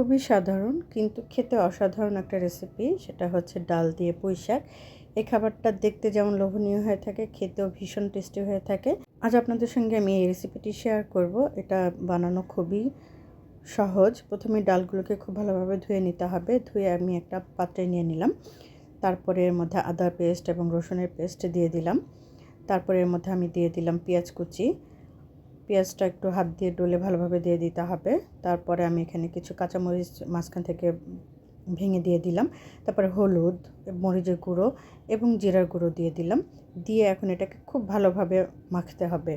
খুবই সাধারণ, কিন্তু খেতে অসাধারণ একটা রেসিপি সেটা হচ্ছে ডাল দিয়ে পুঁই শাক। এই খাবারটা দেখতে যেমন লোভনীয় হয়ে থাকে, খেতেও ভীষণ টেস্টি হয়ে থাকে। আজ আপনাদের সঙ্গে আমি এই রেসিপিটি শেয়ার করব। এটা বানানো খুবই সহজ। প্রথমে ডালগুলোকে খুব ভালোভাবে ধুয়ে নিতে হবে। ধুয়ে আমি একটা পাত্রে নিয়ে নিলাম। তারপরে এর মধ্যে আদা পেস্ট এবং রসুনের পেস্ট দিয়ে দিলাম। তারপরে এর মধ্যে আমি দিয়ে দিলাম পেঁয়াজ কুচি। পেঁয়াজটা একটু হাত দিয়ে ডলে ভালোভাবে দিয়ে দিতে হবে। তারপরে আমি এখানে কিছু কাঁচামরিচ মাঝখান থেকে ভেঙে দিয়ে দিলাম। তারপরে হলুদ, মরিচের গুঁড়ো এবং জিরার গুঁড়ো দিয়ে দিলাম। দিয়ে এখন এটাকে খুব ভালোভাবে মাখতে হবে।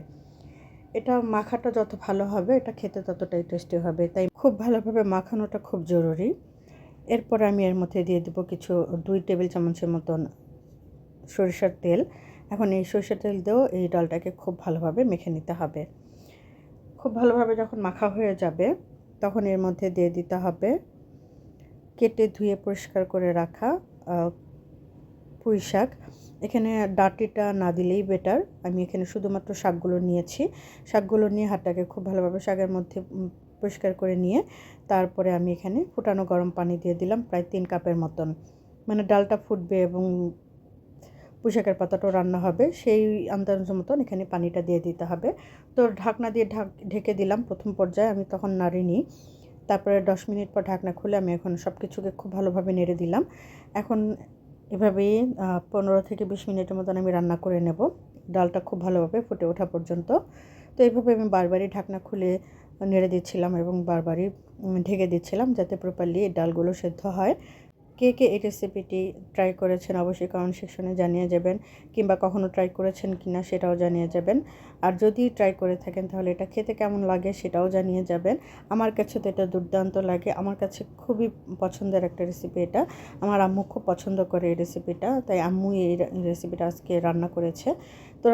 এটা মাখাটা যত ভালো হবে, এটা খেতে ততটাই টেস্টি হবে। তাই খুব ভালোভাবে মাখানোটা খুব জরুরি। এরপর আমি এর মধ্যে দিয়ে দেবো কিছু দুই টেবিল চামচের মতন সরিষার তেল। এখন এই সরিষার তেল দিয়েও এই ডালটাকে খুব ভালোভাবে মেখে নিতে হবে। খুব ভালোভাবে যখন মাখা হয়ে যাবে, তখন এর মধ্যে দিয়ে দিতে হবে কেটে ধুয়ে পরিষ্কার করে রাখা পুঁই শাক। এখানে ডাটিটা না দিলেই বেটার আমি এখানে শুধুমাত্র শাকগুলো নিয়েছি। শাকগুলো নিয়ে হাতটাকে খুব ভালোভাবে শাকের মধ্যে পরিষ্কার করে নিয়ে তারপরে আমি এখানে ফুটানো গরম পানি দিয়ে দিলাম প্রায় তিন কাপের মতন। মানে ডালটা ফুটবে এবং পুঁশাকের পাতাটাও রান্না হবে, সেই আন্দাজ মতন এখানে পানিটা দিয়ে দিতে হবে। তো ঢাকনা দিয়ে ঢাক, ঢেকে দিলাম প্রথম পর্যায়ে, আমি তখন নাড়িনি। তারপরে দশ মিনিট পর ঢাকনা খুলে আমি এখন সব কিছুকে খুব ভালোভাবে নেড়ে দিলাম। এখন এভাবেই পনেরো থেকে বিশ মিনিটের মতন আমি রান্না করে নেব। ডালটা খুব ভালোভাবে ফুটে ওঠা পর্যন্ত। তো এইভাবে আমি বারবারই ঢাকনা খুলে নেড়ে দিচ্ছিলাম এবং বারবারই ঢেকে দিচ্ছিলাম যাতে প্রপারলি ডালগুলো সেদ্ধ হয়। কে কে এই রেসিপিটি ট্রাই করেছেন অবশ্যই কমেন্ট সেকশনে জানিয়ে যাবেন, কিংবা কখনও ট্রাই করেছেন কি না সেটাও জানিয়ে যাবেন। আর যদি ট্রাই করে থাকেন তাহলে এটা খেতে কেমন লাগে সেটাও জানিয়ে যাবেন। আমার কাছে তো এটা দুর্দান্ত লাগে, আমার কাছে খুবই পছন্দের একটা রেসিপি এটা। আমার আম্মু খুব পছন্দ করে এই রেসিপিটা তাই আম্মু এই রেসিপিটা আজকে রান্না করেছে। তো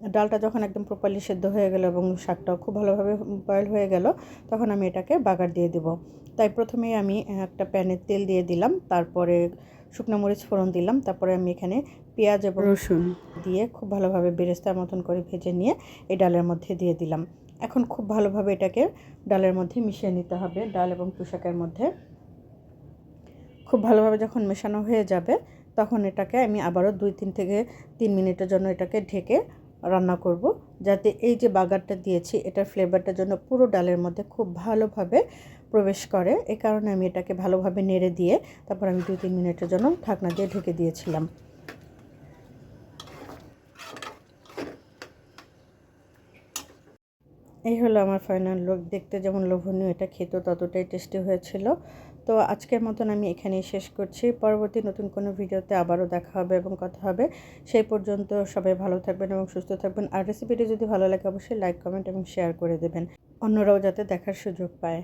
ডালটা যখন একদম প্রপারলি সেদ্ধ হয়ে গেল এবং শাকটাও খুব ভালোভাবে বয়েল হয়ে গেল তখন আমি এটাকে বাগার দিয়ে দেবো। তাই প্রথমেই আমি একটা প্যানে তেল দিয়ে দিলাম তারপরে শুকনো মরিচ ফোড়ন দিলাম তারপরে আমি এখানে পেঁয়াজ এবং রসুন দিয়ে খুব ভালোভাবে বেরেস্তার মতন করে ভেজে নিয়ে এই ডালের মধ্যে দিয়ে দিলাম। এখন খুব ভালোভাবে এটাকে ডালের মধ্যে মিশিয়ে নিতে হবে ডাল এবং পোশাকের মধ্যে। খুব ভালোভাবে যখন মেশানো হয়ে যাবে তখন এটাকে আমি আবারও দুই তিন থেকে তিন মিনিটের জন্য এটাকে ঢেকে রান্না করব। যাতে এই যে বাগারটা দিয়েছি, এটার ফ্লেভারটার জন্য পুরো ডালের মধ্যে খুব ভালোভাবে প্রবেশ করে। এ কারণে আমি এটাকে ভালোভাবে নেড়ে দিয়ে তারপর আমি দু তিন মিনিটের জন্য ঢাকনা দিয়ে ঢেকে দিয়েছিলাম। এই হলো আমার ফাইনাল লুক দেখতে যেমন লোভনীয়, এটা খেতেও ততটাই টেস্টি হয়েছিল। তো আজকের মতন আমি এখানেই শেষ করছি। পরবর্তী নতুন কোনো ভিডিওতে আবারও দেখা হবে এবং কথা হবে। সেই পর্যন্ত সবাই ভালো থাকবেন এবং সুস্থ থাকবেন। আর রেসিপিটি যদি ভালো লাগে, অবশ্যই লাইক কমেন্ট এবং শেয়ার করে দেবেন। অন্যরাও যাতে দেখার সুযোগ পায়।